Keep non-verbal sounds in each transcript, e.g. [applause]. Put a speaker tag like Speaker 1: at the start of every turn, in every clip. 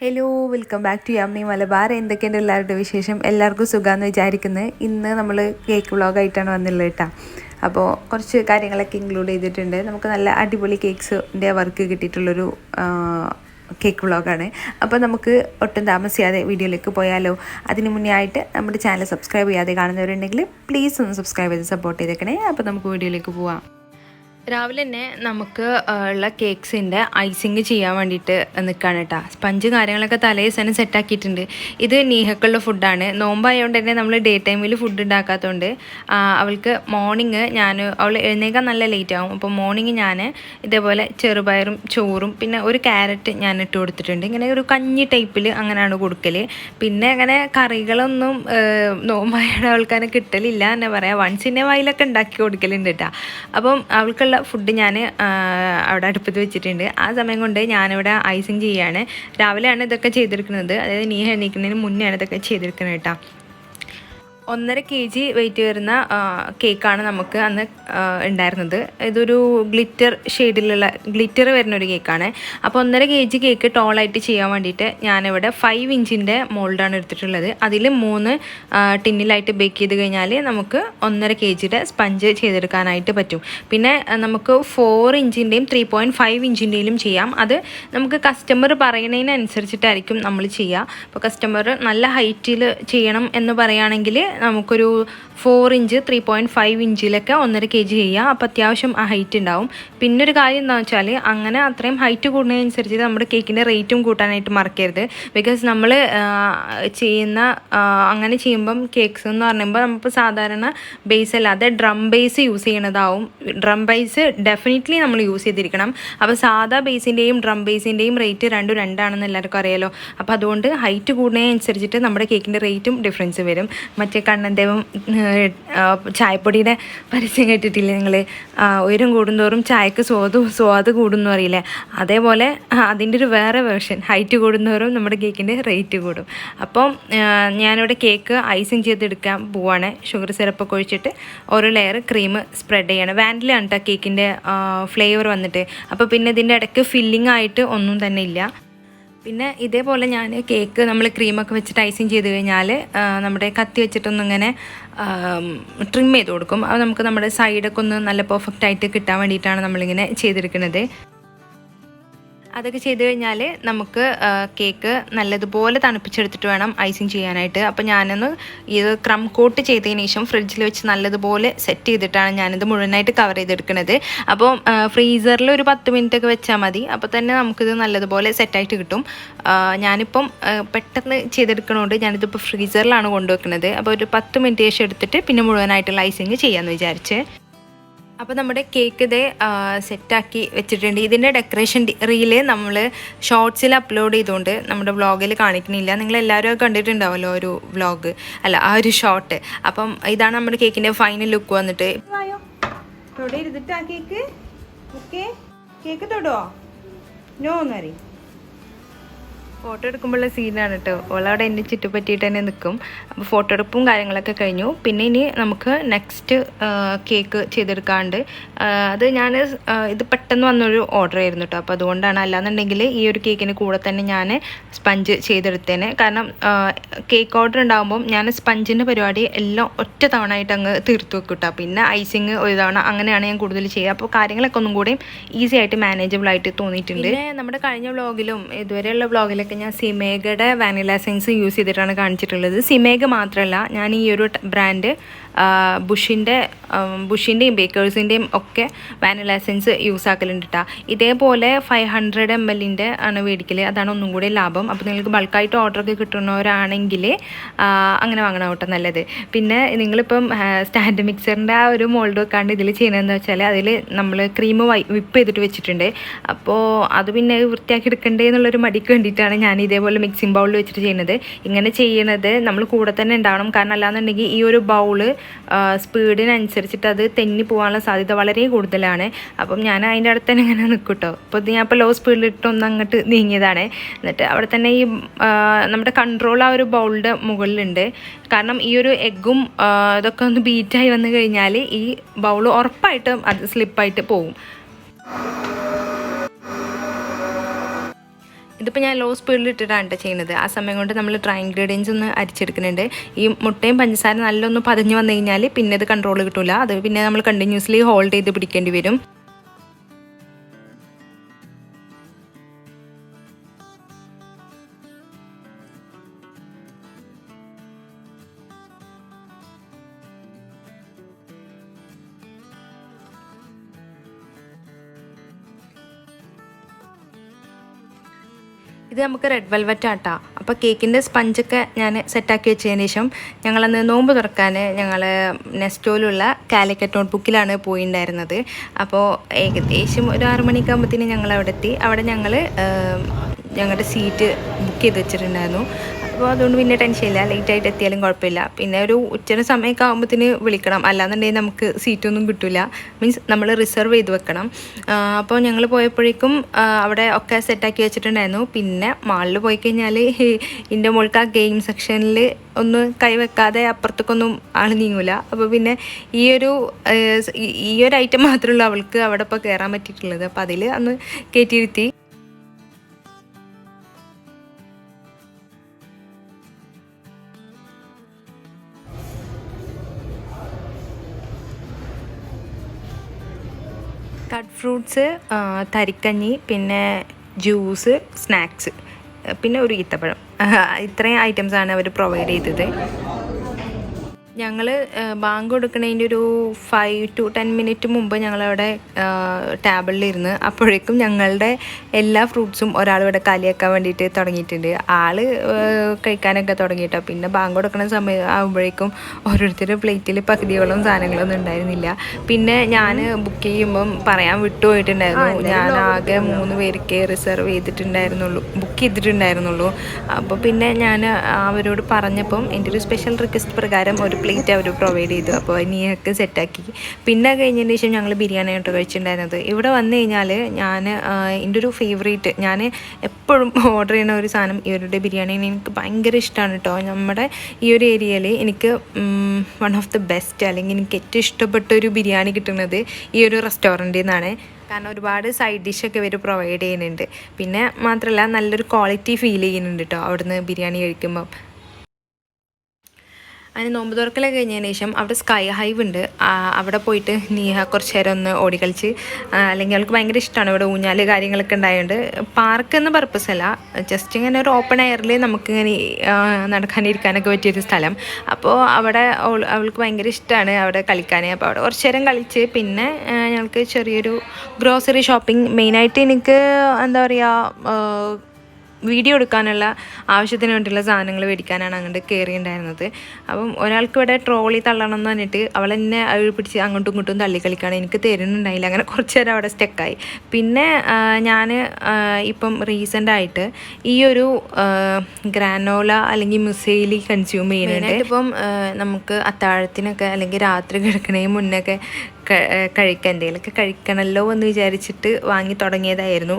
Speaker 1: Hello welcome back to Yummy Malabar എന്തൊക്കെയുണ്ട് എല്ലാവരുടെ വിശേഷം? എല്ലാവർക്കും സുഖമാണെന്ന് വിചാരിക്കുന്നത് ഇന്ന് നമ്മൾ കേക്ക് വ്ളോഗായിട്ടാണ് വന്നുള്ളത് കേട്ടോ അപ്പോൾ കുറച്ച് കാര്യങ്ങളൊക്കെ ഇൻക്ലൂഡ് ചെയ്തിട്ടുണ്ട്. നമുക്ക് നല്ല അടിപൊളി കേക്ക്സിന്റെ വർക്ക് കിട്ടിയിട്ടുള്ളൊരു കേക്ക് വ്ളോഗാണ് അപ്പോൾ നമുക്ക് ഒട്ടും താമസിയാതെ വീഡിയോയിലേക്ക് പോയാലോ. അതിന് മുന്നേ ആയിട്ട് നമ്മുടെ ചാനൽ സബ്സ്ക്രൈബ് ചെയ്യാതെ കാണുന്നവരുണ്ടെങ്കിൽ പ്ലീസ് ഒന്ന് സബ്സ്ക്രൈബ് ചെയ്ത് സപ്പോർട്ട് ചെയ്തേക്കണേ. അപ്പോൾ നമുക്ക് വീഡിയോയിലേക്ക് പോവാം. രാവിലെ തന്നെ നമുക്ക് ഉള്ള കേക്ക്സിന്റെ ഐസിങ് ചെയ്യാൻ വേണ്ടിയിട്ട് നിൽക്കുകയാണ് കേട്ടോ. സ്പഞ്ച് കാര്യങ്ങളൊക്കെ തലേ ദിവസം സെറ്റാക്കിയിട്ടുണ്ട് ഇത് നീഹക്കുള്ള ഫുഡാണ് നോമ്പായതുകൊണ്ട് തന്നെ നമ്മൾ ഡേ ടൈമിൽ ഫുഡ് ഉണ്ടാക്കാത്തതുകൊണ്ട് അവൾക്ക് മോർണിംഗ് ഞാൻ അവൾ എഴുന്നേക്കാൻ നല്ല ലേറ്റ് ആകും അപ്പോൾ മോർണിംഗ് ഞാൻ ഇതേപോലെ ചെറുപയറും ചോറും പിന്നെ ഒരു ക്യാരറ്റ് ഞാൻ ഇട്ട് കൊടുത്തിട്ടുണ്ട്. ഇങ്ങനെ ഒരു കഞ്ഞി ടൈപ്പിൽ അങ്ങനെയാണ് കൊടുക്കൽ പിന്നെ അങ്ങനെ കറികളൊന്നും നോമ്പായ ആൾക്കാരെ കിട്ടലില്ല എന്നാ പറയാം. വൺസിന്റെ വായിലൊക്കെ ഉണ്ടാക്കി കൊടുക്കലുണ്ട് കേട്ടോ. അപ്പം അവൾക്കുള്ള ഫുഡ് ഞാൻ അവിടെ അടുപ്പത്ത് വെച്ചിട്ടുണ്ട്. ആ സമയം കൊണ്ട് ഞാനിവിടെ ഐസിങ് ചെയ്യാണ്. രാവിലെയാണ് ഇതൊക്കെ ചെയ്തെടുക്കുന്നത്. അതായത് നീ എണീക്കുന്നതിന് മുന്നെയാണ് ഇതൊക്കെ ചെയ്തെടുക്കുന്നത് കേട്ടോ. ഒന്നര കെ ജി വെയിറ്റ് വരുന്ന കേക്കാണ് നമുക്ക് അന്ന് ഉണ്ടായിരുന്നത്. ഇതൊരു ഗ്ലിറ്റർ ഷെയ്ഡിലുള്ള ഗ്ലിറ്റർ വരുന്ന ഒരു കേക്കാണ് അപ്പോൾ ഒന്നര കെ ജി കേക്ക് ടോളായിട്ട് ചെയ്യാൻ വേണ്ടിയിട്ട് ഞാനിവിടെ ഫൈവ് ഇഞ്ചിന്റെ മോൾഡാണ് എടുത്തിട്ടുള്ളത്. അതിൽ മൂന്ന് ടിന്നിലായിട്ട് ബേക്ക് ചെയ്ത് കഴിഞ്ഞാൽ നമുക്ക് ഒന്നര കെ ജിയുടെ സ്പഞ്ച് ചെയ്തെടുക്കാനായിട്ട് പറ്റും. പിന്നെ നമുക്ക് ഫോർ ഇഞ്ചിന്റെയും ത്രീ പോയിന്റ് ഫൈവ് ഇഞ്ചിന്റെയിലും ചെയ്യാം. അത് നമുക്ക് കസ്റ്റമർ പറയുന്നതിനനുസരിച്ചിട്ടായിരിക്കും നമ്മൾ ചെയ്യുക. അപ്പോൾ കസ്റ്റമർ നല്ല ഹൈറ്റിൽ ചെയ്യണം എന്ന് പറയുകയാണെങ്കിൽ നമുക്കൊരു four inch three point five ഇഞ്ചിലൊക്കെ ഒന്നര കെ ജി ചെയ്യാം അപ്പോൾ അത്യാവശ്യം ആ ഹൈറ്റ് ഉണ്ടാവും പിന്നെ ഒരു കാര്യം എന്താണെന്ന് വെച്ചാൽ അങ്ങനെ അത്രയും ഹൈറ്റ് കൂടുന്നതിനനുസരിച്ച് നമ്മുടെ കേക്കിന്റെ റേറ്റും കൂട്ടാനായിട്ട് മറക്കരുത്. ബിക്കോസ് നമ്മൾ ചെയ്യുന്ന അങ്ങനെ ചെയ്യുമ്പം കേക്ക്സ് എന്ന് പറയുമ്പോൾ നമുക്ക് സാധാരണ ബേസ് അല്ലാതെ ഡ്രം ബേസ് യൂസ് ചെയ്യണതാവും. ഡ്രം ബേസ് ഡെഫിനറ്റ്ലി നമ്മൾ യൂസ് ചെയ്തിരിക്കണം. അപ്പോൾ സാധാ ബേസിന്റെയും ഡ്രം ബേസിന്റെയും റേറ്റ് രണ്ടും രണ്ടാണെന്ന് എല്ലാവർക്കും അറിയാലോ. അപ്പോൾ അതുകൊണ്ട് ഹൈറ്റ് കൂടുന്നതിനനുസരിച്ചിട്ട് നമ്മുടെ കേക്കിന്റെ റേറ്റും ഡിഫറൻസ് വരും. മറ്റേ കണ്ണന്തേവം ചായപ്പൊടിയുടെ പരസ്യം കേട്ടിട്ടില്ലേ നിങ്ങൾ ഉയരം കൂടുന്തോറും ചായക്ക് സ്വാദ് സ്വാദ് കൂടുന്നു അറിയില്ലേ? അതേപോലെ അതിന്റെ ഒരു വേറെ വേർഷൻ ഹൈറ്റ് കൂടുന്തോറും നമ്മുടെ കേക്കിന്റെ റേറ്റ് കൂടും. അപ്പം ഞാനിവിടെ കേക്ക് ഐസിങ് ചെയ്തെടുക്കാൻ പോവാണ്. ഷുഗർ സിറപ്പൊക്കെ ഒഴിച്ചിട്ട് ഓരോ ലെയർ ക്രീം സ്പ്രെഡ് ചെയ്യണം. വാനിലാണ് കേട്ടോ കേക്കിന്റെ ഫ്ലേവർ വന്നിട്ട്. അപ്പോൾ പിന്നെ ഇതിന്റെ ഇടയ്ക്ക് ഫില്ലിംഗ് ആയിട്ട് ഒന്നും തന്നെ ഇല്ല. പിന്നെ ഇതേപോലെ ഞാൻ കേക്ക് നമ്മൾ ക്രീമൊക്കെ വെച്ചിട്ട് ഐസിങ് ചെയ്ത് കഴിഞ്ഞാൽ നമ്മുടെ കത്തി വെച്ചിട്ടൊന്നും ഇങ്ങനെ ട്രിം ചെയ്ത് കൊടുക്കും. അത് നമുക്ക് നമ്മുടെ സൈഡൊക്കെ ഒന്ന് നല്ല പെർഫെക്റ്റ് ആയിട്ട് കിട്ടാൻ വേണ്ടിയിട്ടാണ് നമ്മളിങ്ങനെ ചെയ്തെടുക്കുന്നത്. അതൊക്കെ ചെയ്ത് കഴിഞ്ഞാൽ നമുക്ക് കേക്ക് നല്ലതുപോലെ തണുപ്പിച്ചെടുത്തിട്ട് വേണം ഐസിങ് ചെയ്യാനായിട്ട്. അപ്പോൾ ഞാനൊന്ന് ഇത് ക്രം കോട്ട് ചെയ്തതിന് ശേഷം ഫ്രിഡ്ജിൽ വെച്ച് നല്ലതുപോലെ സെറ്റ് ചെയ്തിട്ടാണ് ഞാനിത് മുഴുവനായിട്ട് കവർ ചെയ്തെടുക്കുന്നത് അപ്പോൾ ഫ്രീസറിൽ ഒരു പത്ത് മിനിറ്റ് ഒക്കെ വെച്ചാൽ മതി. അപ്പോൾ തന്നെ നമുക്കിത് നല്ലതുപോലെ സെറ്റായിട്ട് കിട്ടും. ഞാനിപ്പം പെട്ടെന്ന് ചെയ്തെടുക്കണോണ്ട് ഞാനിതിപ്പോൾ ഫ്രീസറിലാണ് കൊണ്ടുവെക്കുന്നത് അപ്പോൾ ഒരു പത്ത് മിനിറ്റ് ശേഷം എടുത്തിട്ട് പിന്നെ മുഴുവനായിട്ടുള്ള ഐസിങ് ചെയ്യാമെന്ന് വിചാരിച്ച്. അപ്പോൾ നമ്മുടെ കേക്ക് ഇതേ സെറ്റാക്കി വെച്ചിട്ടുണ്ട്. ഇതിന്റെ ഡെക്കറേഷൻ റീൽ നമ്മൾ ഷോർട്സിൽ അപ്ലോഡ് ചെയ്തുകൊണ്ട് നമ്മുടെ വ്ളോഗിൽ കാണിക്കണില്ല. നിങ്ങൾ എല്ലാവരും കണ്ടിട്ടുണ്ടാവുമല്ലോ ഒരു വ്ളോഗ് അല്ല ആ ഒരു ഷോർട്ട് അപ്പം ഇതാണ് നമ്മുടെ കേക്കിന്റെ ഫൈനൽ ലുക്ക് വന്നിട്ട്. ഇരുന്നിട്ട് ആ കേക്ക് ഓക്കെ കേക്ക് തൊടുവോ? നോ എന്നറി ഫോട്ടോ എടുക്കുമ്പോഴുള്ള സീനാണ് കേട്ടോ അവിടെ എന്നെ ചുറ്റുപറ്റിയിട്ട് തന്നെ നിൽക്കും അപ്പോൾ ഫോട്ടോ എടുപ്പും കാര്യങ്ങളൊക്കെ കഴിഞ്ഞു. പിന്നെ ഇനി നമുക്ക് നെക്സ്റ്റ് കേക്ക് ചെയ്തെടുക്കാണ്ട്. അത് ഞാൻ ഇത് പെട്ടെന്ന് വന്നൊരു ഓർഡർ ആയിരുന്നു കേട്ടോ അപ്പോൾ അതുകൊണ്ടാണ്. അല്ലാന്നുണ്ടെങ്കിൽ ഈ ഒരു കേക്കിന് കൂടെ തന്നെ ഞാൻ സ്പഞ്ച് ചെയ്തെടുത്തേനെ. കാരണം കേക്ക് ഓർഡർ ഉണ്ടാകുമ്പം ഞാൻ സ്പഞ്ചിന്റെ പരിപാടി എല്ലാം ഒറ്റ തവണ ആയിട്ട് അങ്ങ് തീർത്തു വെക്കും കേട്ടോ പിന്നെ ഐസിങ് ഒരു തവണ അങ്ങനെയാണ് ഞാൻ കൂടുതൽ ചെയ്യുക. അപ്പോൾ കാര്യങ്ങളൊക്കെ ഒന്നും കൂടി ഈസി ആയിട്ട് മാനേജബിൾ ആയിട്ട് തോന്നിയിട്ടുണ്ട്. നമ്മുടെ കഴിഞ്ഞ വ്ളോഗിലും ഇതുവരെയുള്ള വ്ളോഗിലൊക്കെ ഞാൻ സിമേഗയുടെ വാനില സെൻസ് യൂസ് ചെയ്തിട്ടാണ് കാണിച്ചിട്ടുള്ളത്. സിമേഗ മാത്രമല്ല ഞാൻ ഈ ഒരു ബ്രാൻഡ് ബുഷിന്റെ ബുഷിന്റെയും ബേക്കേഴ്സിന്റെയും ഒക്കെ വാനില എസൻസ് യൂസ് ആക്കലുണ്ട് കേട്ടോ ഇതേപോലെ ഫൈവ് ഹൺഡ്രഡ് എം എല്ലിന്റെ ആണ് മേടിക്കൽ അതാണ് ഒന്നും കൂടി ലാഭം. അപ്പോൾ നിങ്ങൾക്ക് ബൾക്കായിട്ട് ഓർഡറൊക്കെ കിട്ടുന്നവരാണെങ്കിൽ അങ്ങനെ വാങ്ങണം കേട്ടോ നല്ലത്. പിന്നെ നിങ്ങളിപ്പം സ്റ്റാൻഡ് മിക്സറിന്റെ ആ ഒരു മോൾഡ് വെക്കാണ്ട് ഇതിൽ ചെയ്യണമെന്ന് വെച്ചാൽ അതിൽ നമ്മൾ ക്രീം വിപ്പ് ചെയ്തിട്ട് വെച്ചിട്ടുണ്ട്. അപ്പോൾ അത് പിന്നെ വൃത്തിയാക്കി എടുക്കണ്ടേ എന്നുള്ളൊരു മടിക്ക് വേണ്ടിയിട്ടാണ് ഞാൻ ഇതേപോലെ മിക്സിംഗ് ബൗളിൽ വെച്ചിട്ട് ചെയ്യുന്നത്. ഇങ്ങനെ ചെയ്യണത് നമ്മൾ കൂടെ തന്നെ ഉണ്ടാവണം. കാരണം അല്ലാന്നുണ്ടെങ്കിൽ ഈ ഒരു ബൗൾ സ്പീഡിനനുസരിച്ചിട്ട് അത് തെന്നി പോകാനുള്ള സാധ്യത വളരെ കൂടുതലാണ്. അപ്പം ഞാൻ അതിന്റെ അടുത്ത് തന്നെ ഇങ്ങനെ നിൽക്കും കേട്ടോ അപ്പോൾ ഇത് ഞാൻ ഇപ്പോൾ ലോ സ്പീഡിലിട്ടൊന്ന് അങ്ങോട്ട് നീങ്ങിയതാണ്. എന്നിട്ട് അവിടെ തന്നെ ഈ നമ്മുടെ കൺട്രോൾ ആ ഒരു ബൗളിന്റെ മുകളിലുണ്ട്. കാരണം ഈ ഒരു എഗ്ഗും ഇതൊക്കെ ഒന്ന് ബീറ്റായി വന്നു കഴിഞ്ഞാൽ ഈ ബൗൾ ഉറപ്പായിട്ടും അത് സ്ലിപ്പായിട്ട് പോകും ഇതിപ്പോൾ ഞാൻ ലോ സ്പീഡിൽ ഇട്ടിട്ടാണ് കേട്ടോ ചെയ്യുന്നത്. ആ സമയം കൊണ്ട് നമ്മൾ ഡ്രൈ ഇൻഗ്രീഡിയൻസ് ഒന്ന് അരിച്ചെടുക്കുന്നുണ്ട്. ഈ മുട്ടയും പഞ്ചസാര നല്ലൊന്ന് പതിഞ്ഞ് വന്നു കഴിഞ്ഞാൽ പിന്നെ ഇത് കൺട്രോൾ കിട്ടില്ല അത് പിന്നെ നമ്മൾ കണ്ടിന്യൂസ്ലി ഹോൾഡ് ചെയ്ത് പിടിക്കേണ്ടി വരും. ഇത് നമുക്ക് റെഡ് വെൽവെറ്റ് ആട്ടാ. അപ്പോൾ കേക്കിന്റെ സ്പഞ്ചൊക്കെ ഞാൻ സെറ്റാക്കി വെച്ചതിന് ശേഷം ഞങ്ങളന്ന് നോമ്പ് തുറക്കാൻ ഞങ്ങൾ നെസ്റ്റോയിലുള്ള കാലിക്കറ്റ് നോട്ട്ബുക്കിലാണ് പോയിണ്ടായിരുന്നത്. അപ്പോൾ ഏകദേശം ഒരു ആറ് മണിക്കാകുമ്പോഴത്തേനും ഞങ്ങൾ അവിടെ എത്തി അവിടെ ഞങ്ങൾ ഞങ്ങളുടെ സീറ്റ് ബുക്ക് ചെയ്ത് വെച്ചിട്ടുണ്ടായിരുന്നു. അപ്പോൾ അതുകൊണ്ട് പിന്നെ ടെൻഷനില്ല ലേറ്റ് ആയിട്ട് എത്തിയാലും കുഴപ്പമില്ല. പിന്നെ ഒരു ഉച്ചയുടെ സമയമൊക്കെ ആകുമ്പോഴത്തേന് വിളിക്കണം. അല്ലാന്നുണ്ടെങ്കിൽ നമുക്ക് സീറ്റൊന്നും കിട്ടില്ല മീൻസ് നമ്മൾ റിസർവ് ചെയ്ത് വെക്കണം. അപ്പോൾ ഞങ്ങൾ പോയപ്പോഴേക്കും അവിടെ ഒക്കെ സെറ്റാക്കി വെച്ചിട്ടുണ്ടായിരുന്നു. പിന്നെ മാളിൽ പോയി കഴിഞ്ഞാൽ [laughs] ഇതിന്റെ മുകൾക്ക് ആ ഗെയിം സെക്ഷനിൽ ഒന്ന് കൈവെക്കാതെ അപ്പുറത്തേക്കൊന്നും ആൾ നീങ്ങൂല. അപ്പോൾ പിന്നെ ഈ ഒരു ഈ ഒരു ഐറ്റം മാത്രമേ ഉള്ളൂ അവൾക്ക് അവിടെ ഇപ്പോൾ കയറാൻ പറ്റിയിട്ടുള്ളത്. അപ്പോൾ അതിൽ അന്ന് കയറ്റിയിരുത്തി ഫ്രൂട്ട്സ് തരിക്കഞ്ഞി പിന്നെ ജ്യൂസ് സ്നാക്സ് പിന്നെ ഒരു ഈത്തപ്പഴം. ഇത്രയും ഐറ്റംസാണ് അവർ പ്രൊവൈഡ് ചെയ്തത്. ഞങ്ങൾ ബാങ്ക് കൊടുക്കുന്നതിന്റെ ഒരു ഫൈവ് ടു ടെൻ മിനിറ്റ് മുമ്പ് ഞങ്ങളവിടെ ടേബിളിലിരുന്ന് അപ്പോഴേക്കും ഞങ്ങളുടെ എല്ലാ ഫ്രൂട്ട്സും ഒരാൾ ഇവിടെ കാലിയാക്കാൻ വേണ്ടിയിട്ട് തുടങ്ങിയിട്ടുണ്ട്. ആൾ കഴിക്കാനൊക്കെ തുടങ്ങിയിട്ടോ. പിന്നെ ബാങ്ക് കൊടുക്കുന്ന സമയം ആകുമ്പോഴേക്കും ഓരോരുത്തരുടെ പ്ലേറ്റിൽ പകുതിയോളം സാധനങ്ങളൊന്നും ഉണ്ടായിരുന്നില്ല. പിന്നെ ഞാൻ ബുക്ക് ചെയ്യുമ്പം പറയാൻ വിട്ടുപോയിട്ടുണ്ടായിരുന്നു. ഞാൻ ആകെ മൂന്ന് പേർക്ക് റിസർവ് ചെയ്തിട്ടുണ്ടായിരുന്നുള്ളൂ. ബുക്ക് ചെയ്തിട്ടുണ്ടായിരുന്നുള്ളൂ. അപ്പോൾ പിന്നെ ഞാൻ അവരോട് പറഞ്ഞപ്പം എന്റെ ഒരു സ്പെഷ്യൽ റിക്വസ്റ്റ് പ്രകാരം ഒരു പ്ലേറ്റ് അവർ പ്രൊവൈഡ് ചെയ്തു. അപ്പോൾ ഇനിയൊക്കെ സെറ്റാക്കി പിന്നെ കഴിഞ്ഞതിന് ശേഷം ഞങ്ങൾ ബിരിയാണി ആയിട്ട് കഴിച്ചിട്ടുണ്ടായിരുന്നത്. ഇവിടെ വന്നു കഴിഞ്ഞാൽ ഞാൻ എന്റെ ഒരു ഫേവറേറ്റ് ഞാൻ എപ്പോഴും ഓർഡർ ചെയ്യുന്ന ഒരു സാധനം ഇവരുടെ ബിരിയാണി എനിക്ക് ഭയങ്കര ഇഷ്ടമാണ് കേട്ടോ നമ്മുടെ ഈ ഒരു ഏരിയയിൽ എനിക്ക് വൺ ഓഫ് ദി ബെസ്റ്റ് അല്ലെങ്കിൽ എനിക്ക് ഏറ്റവും ഇഷ്ടപ്പെട്ട ഒരു ബിരിയാണി കിട്ടുന്നത് ഈ ഒരു റെസ്റ്റോറന്റിൽ നിന്നാണ് കാരണം ഒരുപാട് സൈഡ് ഡിഷൊക്കെ ഇവർ പ്രൊവൈഡ് ചെയ്യുന്നുണ്ട്. പിന്നെ മാത്രമല്ല നല്ലൊരു ക്വാളിറ്റി ഫീൽ ചെയ്യുന്നുണ്ട് കേട്ടോ അവിടുന്ന് ബിരിയാണി കഴിക്കുമ്പം. അതിന് നോമ്പ് തുറക്കലൊക്കെ കഴിഞ്ഞതിന് ശേഷം അവിടെ സ്കൈ ഹൈവ് ഉണ്ട്. അവിടെ പോയിട്ട് നീഹ കുറച്ച് നേരം ഒന്ന് ഓടിക്കളിച്ച് അല്ലെങ്കിൽ അവൾക്ക് ഭയങ്കര ഇഷ്ടമാണ് ഇവിടെ ഊഞ്ഞാൽ കാര്യങ്ങളൊക്കെ ഉണ്ടായതുകൊണ്ട് പാർക്ക് എന്ന പർപ്പസ് അല്ല. ജസ്റ്റ് ഇങ്ങനെ ഒരു ഓപ്പൺ എയറിൽ നമുക്ക് ഇങ്ങനെ നടക്കാനിരിക്കാനൊക്കെ പറ്റിയൊരു സ്ഥലം. അപ്പോൾ അവിടെ അവൾക്ക് ഭയങ്കര ഇഷ്ടമാണ് അവിടെ കളിക്കാൻ അപ്പോൾ അവിടെ കുറച്ച് നേരം കളിച്ച് പിന്നെ ഞങ്ങൾക്ക് ചെറിയൊരു ഗ്രോസറി ഷോപ്പിംഗ് മെയിനായിട്ട് എനിക്ക് എന്താ പറയുക വീഡിയോ എടുക്കാനുള്ള ആവശ്യത്തിന് വേണ്ടിയുള്ള സാധനങ്ങൾ മേടിക്കാനാണ് അങ്ങോട്ട് കയറിയിട്ടുണ്ടായിരുന്നത് അപ്പം ഒരാൾക്ക് ഇവിടെ ട്രോളി തള്ളണം എന്ന് പറഞ്ഞിട്ട് അവൾ എന്നെ അഴി പിടിച്ച് അങ്ങോട്ടും ഇങ്ങോട്ടും തള്ളി കളിക്കുകയാണ് എനിക്ക് തരുന്നുണ്ടായില്ല. അങ്ങനെ കുറച്ച് നേരം അവിടെ സ്റ്റക്കായി. പിന്നെ ഞാൻ ഇപ്പം റീസെന്റ് ആയിട്ട് ഈ ഒരു ഗ്രാനോല അല്ലെങ്കിൽ മിസൈലി കൺസ്യൂം ചെയ്യുന്നുണ്ട്. ഇപ്പം നമുക്ക് അത്താഴത്തിനൊക്കെ അല്ലെങ്കിൽ രാത്രി കിടക്കണേ മുന്നൊക്കെ ക- ഏഹ് കഴിക്കാൻ എന്തെങ്കിലുമൊക്കെ കഴിക്കണമല്ലോ എന്ന് വിചാരിച്ചിട്ട് വാങ്ങി തുടങ്ങിയതായിരുന്നു.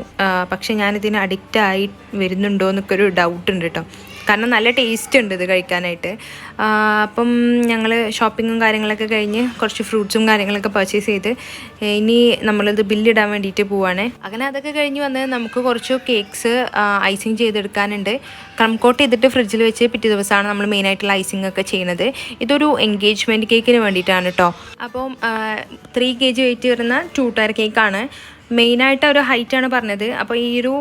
Speaker 1: പക്ഷെ ഞാനിതിന് അഡിക്റ്റ് ആയി വരുന്നുണ്ടോ എന്നൊക്കെ ഒരു ഡൗട്ട് ഉണ്ട് കേട്ടോ കാരണം നല്ല ടേസ്റ്റ് ഉണ്ട് ഇത് കഴിക്കാനായിട്ട്. അപ്പം ഞങ്ങൾ ഷോപ്പിങ്ങും കാര്യങ്ങളൊക്കെ കഴിഞ്ഞ് കുറച്ച് ഫ്രൂട്ട്സും കാര്യങ്ങളൊക്കെ പർച്ചേസ് ചെയ്ത് ഇനി നമ്മളിത് ബില്ലിടാൻ വേണ്ടിയിട്ട് പോവാണ്. അങ്ങനെ അതൊക്കെ കഴിഞ്ഞ് വന്ന് നമുക്ക് കുറച്ച് കേക്ക്സ് ഐസിങ് ചെയ്തെടുക്കാനുണ്ട്. ക്രംകോട്ട് ചെയ്തിട്ട് ഫ്രിഡ്ജിൽ വെച്ച് പിറ്റേ ദിവസമാണ് നമ്മൾ മെയിനായിട്ടുള്ള ഐസിങ് ഒക്കെ ചെയ്യുന്നത്. ഇതൊരു എൻഗേജ്മെന്റ് കേക്കിന് വേണ്ടിയിട്ടാണ് കേട്ടോ അപ്പം ത്രീ കെ ജി വെയിറ്റ് വരുന്ന ടു ടയർ കേക്കാണ് മെയിനായിട്ട് ഒരു ഹൈറ്റാണ് പറഞ്ഞത്. അപ്പോൾ ഈ ഒരു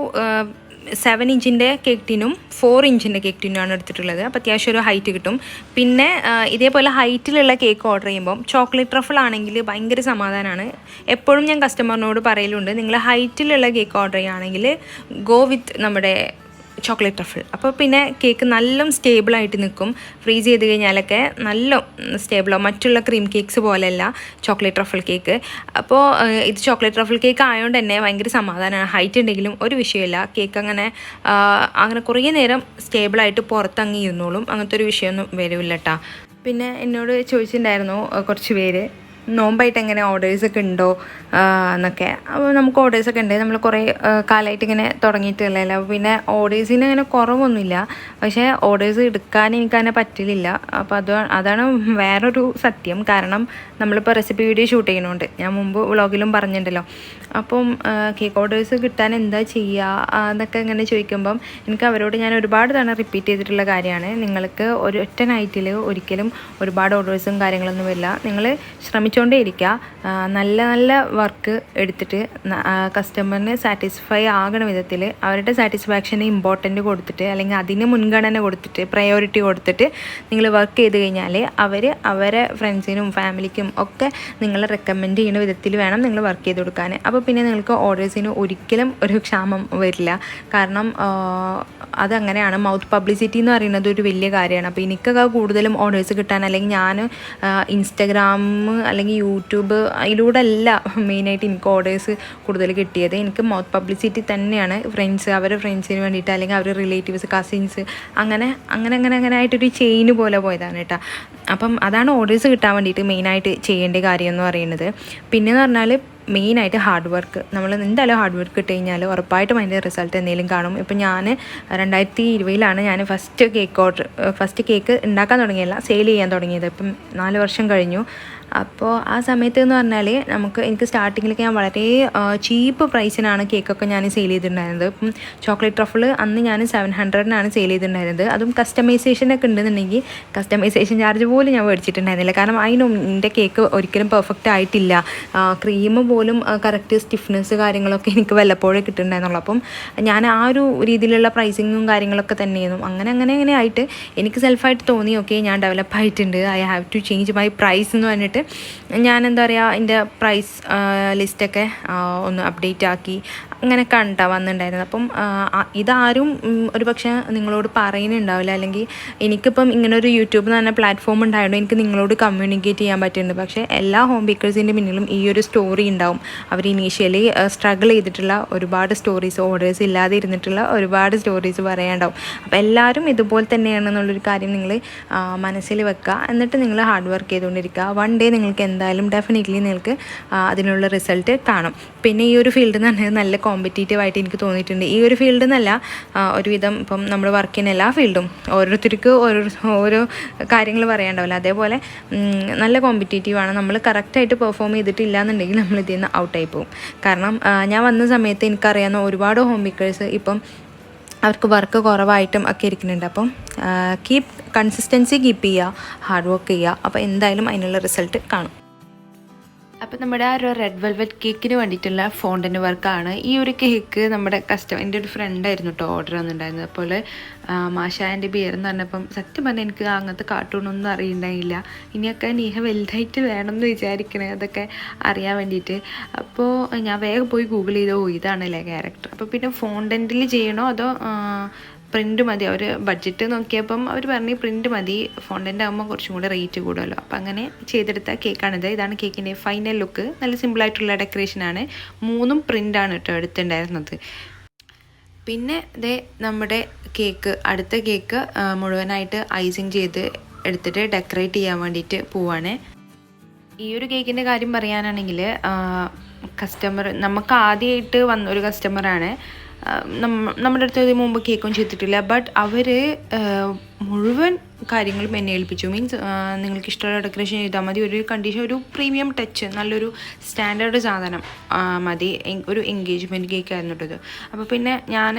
Speaker 1: സെവൻ ഇഞ്ചിന്റെ കേക്ക് ടിനും ഫോർ ഇഞ്ചിന്റെ കേക്ക് ടിനുമാണ് എടുത്തിട്ടുള്ളത്. അപ്പോൾ അത്യാവശ്യം ഒരു ഹൈറ്റ് കിട്ടും. പിന്നെ ഇതേപോലെ ഹൈറ്റിലുള്ള കേക്ക് ഓർഡർ ചെയ്യുമ്പം ചോക്ലേറ്റ് ട്രഫിൾ ആണെങ്കിൽ ഭയങ്കര സമാധാനമാണ് എപ്പോഴും ഞാൻ കസ്റ്റമറിനോട് പറയലുണ്ട് നിങ്ങൾ ഹൈറ്റിലുള്ള കേക്ക് ഓർഡർ ചെയ്യുകയാണെങ്കിൽ ഗോ വിത്ത് നമ്മുടെ ചോക്ലേറ്റ് ട്രഫിൾ അപ്പോൾ പിന്നെ കേക്ക് നല്ല സ്റ്റേബിളായിട്ട് നിൽക്കും ഫ്രീസ് ചെയ്ത് കഴിഞ്ഞാലൊക്കെ നല്ല സ്റ്റേബിളാവും മറ്റുള്ള ക്രീം കേക്ക്സ് പോലെയല്ല ചോക്ലേറ്റ് ട്രഫിൾ കേക്ക് അപ്പോൾ ഇത് ചോക്ലേറ്റ് ട്രഫിൾ കേക്ക് ആയതുകൊണ്ട് തന്നെ ഭയങ്കര സമാധാനമാണ് ഹൈറ്റ് ഉണ്ടെങ്കിലും ഒരു വിഷയമില്ല. കേക്ക് അങ്ങനെ അങ്ങനെ കുറേ നേരം സ്റ്റേബിളായിട്ട് പുറത്തങ്ങി ഇരുന്നോളും അങ്ങനത്തെ ഒരു വിഷയമൊന്നും വരില്ല കേട്ടോ പിന്നെ എന്നോട് ചോദിച്ചിട്ടുണ്ടായിരുന്നു കുറച്ച് പേര്. നോമ്പായിട്ട് എങ്ങനെ ഓർഡേഴ്സൊക്കെ ഉണ്ടോ എന്നൊക്കെ. അപ്പോൾ നമുക്ക് ഓർഡേഴ്സൊക്കെ ഉണ്ട് നമ്മൾ കുറേ കാലമായിട്ട് ഇങ്ങനെ തുടങ്ങിയിട്ടില്ലല്ലോ അപ്പോൾ പിന്നെ ഓർഡേഴ്സിന് അങ്ങനെ കുറവൊന്നുമില്ല. പക്ഷേ ഓർഡേഴ്സ് എടുക്കാൻ എനിക്ക് അങ്ങനെ പറ്റില്ല. അപ്പോൾ അത് അതാണ് വേറൊരു സത്യം. കാരണം നമ്മളിപ്പോൾ റെസിപ്പി വീഡിയോ ഷൂട്ട് ചെയ്യുന്നുണ്ട്. ഞാൻ മുമ്പ് വ്ളോഗിലും പറഞ്ഞിട്ടുണ്ടല്ലോ അപ്പം കേക്ക് ഓർഡേഴ്സ് കിട്ടാൻ എന്താ ചെയ്യുക എന്നൊക്കെ ഇങ്ങനെ ചോദിക്കുമ്പം എനിക്ക് അവരോട് ഞാൻ ഒരുപാട് തവണ റിപ്പീറ്റ് ചെയ്തിട്ടുള്ള കാര്യമാണ്. നിങ്ങൾക്ക് ഒരു ഒറ്റ നൈറ്റിൽ ഒരിക്കലും ഒരുപാട് ഓർഡേഴ്സും കാര്യങ്ങളൊന്നും വരില്ല. നിങ്ങൾ ശ്രമിച്ചുകൊണ്ടേ ഇരിക്കുക നല്ല നല്ല വർക്ക് എടുത്തിട്ട് കസ്റ്റമറിന് സാറ്റിസ്ഫൈ ആകണ വിധത്തിൽ അവരുടെ സാറ്റിസ്ഫാക്ഷന് ഇമ്പോർട്ടന്റ് കൊടുത്തിട്ട് അല്ലെങ്കിൽ അതിന് മുൻഗണന കൊടുത്തിട്ട് പ്രയോറിറ്റി കൊടുത്തിട്ട് നിങ്ങൾ വർക്ക് ചെയ്ത് കഴിഞ്ഞാൽ അവർ അവരെ ഫ്രണ്ട്സിനും ഫാമിലിക്കും ഒക്കെ നിങ്ങളെ റെക്കമെൻഡ് ചെയ്യുന്ന വിധത്തിൽ വേണം നിങ്ങൾ വർക്ക് ചെയ്ത് കൊടുക്കാൻ അപ്പോൾ പിന്നെ നിങ്ങൾക്ക് ഓർഡേഴ്സിന് ഒരിക്കലും ഒരു ക്ഷാമം വരില്ല. കാരണം അതങ്ങനെയാണ്. മൗത്ത് പബ്ലിസിറ്റി എന്ന് പറയുന്നത് ഒരു വലിയ കാര്യമാണ്. അപ്പോൾ എനിക്കൊക്കെ കൂടുതലും ഓർഡേഴ്സ് കിട്ടാൻ അല്ലെങ്കിൽ ഞാൻ ഇൻസ്റ്റഗ്രാം അല്ലെങ്കിൽ യൂട്യൂബ് അതിലൂടെ അല്ല മെയിനായിട്ട് എനിക്ക് ഓർഡേഴ്സ് കൂടുതൽ കിട്ടിയത്. എനിക്ക് മൗത്ത് പബ്ലിസിറ്റി തന്നെയാണ്. ഫ്രണ്ട്സ് അവരുടെ ഫ്രണ്ട്സിന് വേണ്ടിയിട്ട് അല്ലെങ്കിൽ അവരുടെ റിലേറ്റീവ്സ് കസിൻസ് അങ്ങനെ അങ്ങനെ അങ്ങനെ അങ്ങനെ ആയിട്ടൊരു ചെയിൻ പോലെ പോയതാണ് കേട്ടോ. അപ്പം അതാണ് ഓർഡേഴ്സ് കിട്ടാൻ വേണ്ടിയിട്ട് മെയിനായിട്ട് ചെയ്യേണ്ട കാര്യം എന്ന് പറയുന്നത്. പിന്നെ എന്ന് പറഞ്ഞാൽ മെയിനായിട്ട് ഹാർഡ് വർക്ക് നമ്മൾ എന്തായാലും ഹാർഡ് വർക്ക് ഇട്ട് കഴിഞ്ഞാൽ ഉറപ്പായിട്ടും അതിന്റെ റിസൾട്ട് എന്തെങ്കിലും കാണും. ഇപ്പം ഞാൻ രണ്ടായിരത്തി ഇരുപതിലാണ് ഞാൻ first cake order first cake ഉണ്ടാക്കാൻ തുടങ്ങിയല്ല സെയിൽ ചെയ്യാൻ തുടങ്ങിയത്. ഇപ്പം നാല് വർഷം കഴിഞ്ഞു. അപ്പോൾ ആ സമയത്ത് എന്ന് പറഞ്ഞാൽ നമുക്ക് എനിക്ക് സ്റ്റാർട്ടിങ്ങിലൊക്കെ ഞാൻ വളരെ ചീപ്പ് പ്രൈസിനാണ് കേക്കൊക്കെ ഞാൻ സെയിൽ ചെയ്തിട്ടുണ്ടായിരുന്നത്. ഇപ്പം ചോക്ലേറ്റ് ട്രഫിൾ അന്ന് ഞാൻ സെവൻ ഹൺഡ്രഡിനാണ് സെയിൽ ചെയ്തിട്ടുണ്ടായിരുന്നത്. അതും കസ്റ്റമൈസേഷനൊക്കെ ഉണ്ടെന്നുണ്ടെങ്കിൽ കസ്റ്റമൈസേഷൻ ചാർജ് പോലും ഞാൻ മേടിച്ചിട്ടുണ്ടായിരുന്നില്ല. കാരണം അതിനും എന്റെ കേക്ക് ഒരിക്കലും പെർഫെക്റ്റ് ആയിട്ടില്ല. ക്രീം പോലും കറക്റ്റ് സ്റ്റിഫ്നെസ് കാര്യങ്ങളൊക്കെ എനിക്ക് വല്ലപ്പോഴേ കിട്ടുന്നുണ്ടായിരുന്നുള്ളൂ. അപ്പം ഞാൻ ആ ഒരു രീതിയിലുള്ള പ്രൈസിങ്ങും കാര്യങ്ങളൊക്കെ തന്നെയായിരുന്നു. അങ്ങനെ അങ്ങനെ അങ്ങനെ ആയിട്ട് എനിക്ക് സെൽഫായിട്ട് തോന്നി ഓക്കെ ഞാൻ ഡെവലപ്പ് ആയിട്ടുണ്ട്. I have to change my price എന്ന് പറഞ്ഞിട്ട് ഞാൻ എന്താ പറയുക അതിന്റെ പ്രൈസ് ലിസ്റ്റൊക്കെ ഒന്ന് അപ്ഡേറ്റ് ആക്കി. അങ്ങനെയൊക്കെ കണ്ട വന്നിട്ടുണ്ടായിരുന്നത് അപ്പം ഇതാരും ഉം, ഒരു പക്ഷേ നിങ്ങളോട് പറയുന്നുണ്ടാവില്ല. അല്ലെങ്കിൽ എനിക്കിപ്പം ഇങ്ങനെ ഒരു യൂട്യൂബ് എന്ന് പറഞ്ഞ പ്ലാറ്റ്ഫോം ഉണ്ടായതുകൊണ്ട് എനിക്ക് നിങ്ങളോട് കമ്മ്യൂണിക്കേറ്റ് ചെയ്യാൻ പറ്റുന്നുണ്ട്. പക്ഷേ എല്ലാ ഹോം ബേക്കേഴ്സിന്റെ പിന്നിലും ഈ ഒരു സ്റ്റോറി ഉണ്ടാവും. അവർ ഇനീഷ്യലി സ്ട്രഗിൾ ചെയ്തിട്ടുള്ള ഒരുപാട് സ്റ്റോറീസ് ഓർഡേഴ്സ് ഇല്ലാതെ ഇരുന്നിട്ടുള്ള ഒരുപാട് സ്റ്റോറീസ് പറയാനുണ്ടാവും അപ്പോൾ എല്ലാവരും ഇതുപോലെ തന്നെയാണെന്നുള്ളൊരു കാര്യം നിങ്ങൾ മനസ്സിൽ വെക്കുക എന്നിട്ട് നിങ്ങൾ ഹാർഡ് വർക്ക് ചെയ്തുകൊണ്ടിരിക്കുക വൺ ഡേ നിങ്ങൾക്ക് എന്തായാലും ഡെഫിനറ്റ്ലി നിങ്ങൾക്ക് അതിനുള്ള റിസൾട്ട് കാണും. പിന്നെ ഈ ഒരു ഫീൽഡ് എന്ന് പറഞ്ഞാൽ നല്ല കോമ്പറ്റീറ്റീവ് ആയിട്ട് എനിക്ക് തോന്നിയിട്ടുണ്ട്. ഈ ഒരു ഫീൽഡ് എന്നല്ല ഒരുവിധം ഇപ്പം നമ്മൾ വർക്ക് ചെയ്യുന്ന എല്ലാ ഫീൽഡും ഓരോരുത്തർക്ക് ഓരോ ഓരോ കാര്യങ്ങൾ പറയാണ്ടാവില്ല അതേപോലെ നല്ല കോമ്പറ്റീറ്റീവ് ആണ്. നമ്മൾ കറക്റ്റായിട്ട് പെർഫോം ചെയ്തിട്ടില്ല എന്നുണ്ടെങ്കിൽ നമ്മൾ ഇതിൽ നിന്ന് ഔട്ടായി പോകും. കാരണം ഞാൻ വന്ന സമയത്ത് എനിക്കറിയാവുന്ന ഒരുപാട് ഹോം മേക്കേഴ്സ് ഇപ്പം അവർക്ക് വർക്ക് കുറവായിട്ടും ഒക്കെ ഇരിക്കുന്നുണ്ട്. അപ്പം കീപ് കൺസിസ്റ്റൻസി കീപ്പ് ചെയ്യുക ഹാർഡ് വർക്ക് ചെയ്യുക. അപ്പോൾ എന്തായാലും അതിനുള്ള റിസൾട്ട് കാണും. അപ്പോൾ നമ്മുടെ ആ ഒരു റെഡ് വെൽവെറ്റ് കേക്കിന് വേണ്ടിയിട്ടുള്ള ഫോണ്ടന്റ് വർക്കാണ് ഈ ഒരു കേക്ക് നമ്മുടെ കസ്റ്റമർ എന്റെ ഒരു ഫ്രണ്ടായിരുന്നു കേട്ടോ ഓർഡർ വന്നിട്ടുണ്ടായിരുന്നത് അപ്പോൾ മാഷായന്റെ ബിയർ എന്ന് പറഞ്ഞപ്പം സത്യം പറഞ്ഞാൽ എനിക്ക് അങ്ങനത്തെ കാർട്ടൂണൊന്നും അറിയണ്ടായില്ല. ഇനിയൊക്കെ നീഹ വലുതായിട്ട് വേണം എന്ന് വിചാരിക്കണേ അതൊക്കെ അറിയാൻ വേണ്ടിയിട്ട്. അപ്പോൾ ഞാൻ വേഗം പോയി ഗൂഗിൾ ചെയ്തോ ഇതാണല്ലേ ക്യാരക്ടർ അപ്പോൾ പിന്നെ ഫോണ്ടന്റിൽ ചെയ്യണോ അതോ പ്രിന്റ് മതി. അവർ ബഡ്ജറ്റ് നോക്കിയപ്പം അവർ പറഞ്ഞു പ്രിന്റ് മതി. ഫോണ്ടന്റ് ആകുമ്പോൾ കുറച്ചും കൂടെ റേറ്റ് കൂടുമല്ലോ അപ്പം അങ്ങനെ ചെയ്തെടുത്ത കേക്കാണിത് ഇതാണ് കേക്കിന്റെ ഫൈനൽ ലുക്ക് നല്ല സിമ്പിളായിട്ടുള്ള ഡെക്കറേഷനാണ് മൂന്നും പ്രിന്റാണ് കേട്ടോ എടുത്തിട്ടുണ്ടായിരുന്നത് പിന്നെ ദേ നമ്മുടെ കേക്ക് അടുത്ത കേക്ക് മുഴുവനായിട്ട് ഐസിങ് ചെയ്ത് എടുത്തിട്ട് ഡെക്കറേറ്റ് ചെയ്യാൻ വേണ്ടിയിട്ട് പോവാണ്. ഈ ഒരു കേക്കിന്റെ കാര്യം പറയാനാണെങ്കിൽ കസ്റ്റമർ നമുക്ക് ആദ്യമായിട്ട് വന്ന ഒരു കസ്റ്റമറാണ് നമ്മുടെ അടുത്ത് ഇതിന് മുമ്പ് കേക്കും ചെയ്തിട്ടില്ല. ബട്ട് അവർ മുഴുവൻ കാര്യങ്ങളും എന്നെ ഏൽപ്പിച്ചു. മീൻസ് നിങ്ങൾക്ക് ഇഷ്ടമുള്ള ഡെക്കറേഷൻ ചെയ്താൽ മതി. ഒരു കണ്ടീഷൻ ഒരു പ്രീമിയം ടച്ച് നല്ലൊരു സ്റ്റാൻഡേർഡ് സാധനം മതി. ഒരു എൻഗേജ്മെന്റ് കേക്ക് ആയിരുന്നു കേട്ടോ ഇത്. അപ്പോൾ പിന്നെ ഞാൻ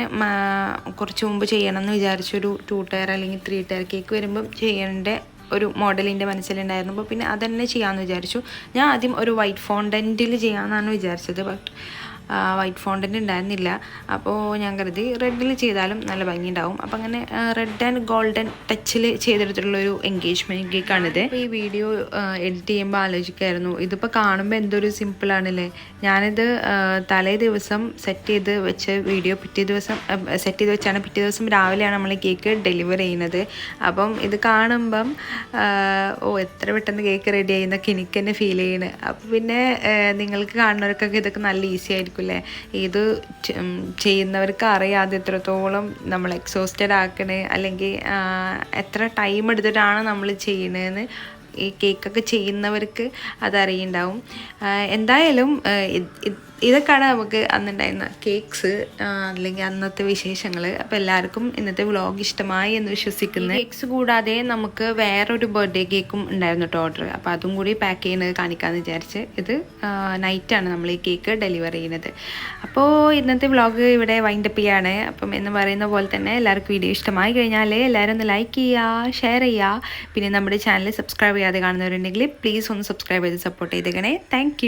Speaker 1: കുറച്ച് മുമ്പ് ചെയ്യണം എന്ന് വിചാരിച്ചൊരു ടു ടയർ അല്ലെങ്കിൽ ത്രീ ടയർ കേക്ക് വരുമ്പം ചെയ്യേണ്ട ഒരു മോഡലിന്റെ മനസ്സിലുണ്ടായിരുന്നു. അപ്പോൾ പിന്നെ അതന്നെ ചെയ്യാമെന്ന് വിചാരിച്ചു. ഞാൻ ആദ്യം ഒരു വൈറ്റ് ഫോണ്ടന്റിൽ ചെയ്യാമെന്നാണ് വിചാരിച്ചത്. ബട്ട് വൈറ്റ് ഫോണ്ടന്റ് ഉണ്ടായിരുന്നില്ല അപ്പോൾ ഞാൻ കരുതി റെഡിൽ ചെയ്താലും നല്ല ഭംഗി ഉണ്ടാവും അപ്പോൾ അങ്ങനെ റെഡ് ആൻഡ് ഗോൾഡൻ ടച്ചിൽ ചെയ്തെടുത്തിട്ടുള്ളൊരു എൻഗേജ്മെന്റ് കേക്കാണിത്. അപ്പോൾ ഈ വീഡിയോ എഡിറ്റ് ചെയ്യുമ്പോൾ ആലോചിക്കായിരുന്നു. ഇതിപ്പോൾ കാണുമ്പോൾ എന്തൊരു സിമ്പിളാണല്ലേ ഞാനിത് തലേ ദിവസം സെറ്റ് ചെയ്ത് വെച്ച് വീഡിയോ പിറ്റേ ദിവസം സെറ്റ് ചെയ്ത് വെച്ചാണ് പിറ്റേ ദിവസം രാവിലെയാണ് നമ്മൾ കേക്ക് ഡെലിവർ ചെയ്യുന്നത്. അപ്പം ഇത് കാണുമ്പം ഓ എത്ര പെട്ടെന്ന് കേക്ക് റെഡി ആയി എന്നൊക്കെ എനിക്ക് തന്നെ ഫീൽ ചെയ്യണേ. അപ്പോൾ പിന്നെ നിങ്ങൾക്ക് കാണുന്നവർക്കൊക്കെ ഇതൊക്കെ നല്ല ഈസി ആയിരിക്കും. അല്ലേ ഇത് ചെയ്യുന്നവർക്ക് അറിയാതെ എത്രത്തോളം നമ്മൾ എക്സോസ്റ്റഡ് ആക്കണേ അല്ലെങ്കിൽ എത്ര ടൈം എടുത്തിട്ടാണ് നമ്മൾ ചെയ്യണതെന്ന് ഈ കേക്കൊക്കെ ചെയ്യുന്നവർക്ക് അതറിയുണ്ടാവും. എന്തായാലും ഇതൊക്കെയാണ് നമുക്ക് അന്നുണ്ടായിരുന്ന കേക്ക്സ് അല്ലെങ്കിൽ അന്നത്തെ വിശേഷങ്ങൾ അപ്പോൾ എല്ലാവർക്കും ഇന്നത്തെ വ്ളോഗ് ഇഷ്ടമായി എന്ന് വിശ്വസിക്കുന്നു. കേക്ക്സ് കൂടാതെ നമുക്ക് വേറൊരു ബർത്ത്ഡേ കേക്കും ഉണ്ടായിരുന്നു കേട്ടോ ഓർഡർ. അപ്പോൾ അതും കൂടി പാക്ക് ചെയ്യുന്നത് കാണിക്കാമെന്ന് വിചാരിച്ച് ഇത് നൈറ്റാണ് നമ്മൾ ഈ കേക്ക് ഡെലിവർ ചെയ്യുന്നത്. അപ്പോൾ ഇന്നത്തെ വ്ളോഗ് ഇവിടെ വൈൻഡപ്പ് ചെയ്യാണ്. അപ്പം എന്ന് പറയുന്ന പോലെ തന്നെ എല്ലാവർക്കും വീഡിയോ ഇഷ്ടമായി കഴിഞ്ഞാൽ എല്ലാവരും ഒന്ന് ലൈക്ക് ചെയ്യുക ഷെയർ ചെയ്യുക. പിന്നെ നമ്മുടെ ചാനൽ സബ്സ്ക്രൈബ് ചെയ്യാതെ കാണുന്നവരുണ്ടെങ്കിൽ പ്ലീസ് ഒന്ന് സബ്സ്ക്രൈബ് ചെയ്ത് സപ്പോർട്ട് ചെയ്തേക്കണേ. താങ്ക്